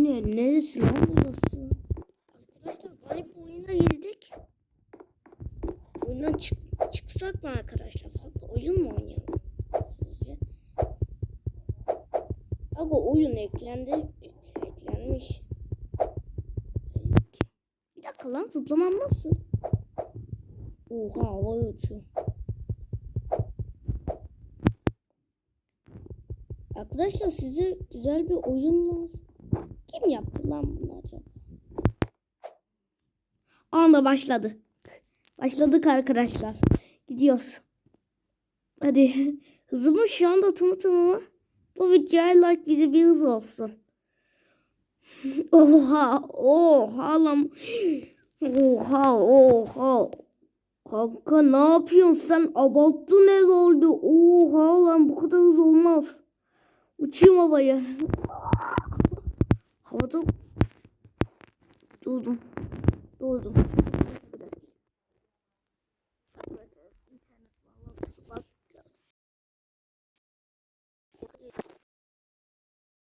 Ne, neresi lan burası? Arkadaşlar garip oyuna girdik. Oyundan çık çıksak mı arkadaşlar? Farklı oyun mu oynayalım sizce? Aga oyun eklendi. Ekle, eklenmiş. Bir dakika lan zıplamam nasıl? Oha havaya uçuyor. Arkadaşlar size güzel bir oyun lazım. Kim yaptı lan bunu acaba? Anda başladı. Başladık arkadaşlar. Gidiyoruz. Hadi. Hızımız şu anda tımı tımı. Bu videoya like bize bir hız olsun. Oha. Oha lan. Oha. Oha. Kanka ne yapıyorsun sen? Abarttın ne oldu? Oha lan bu kadar hız olmaz. Uçayım havaya. 我走走走走走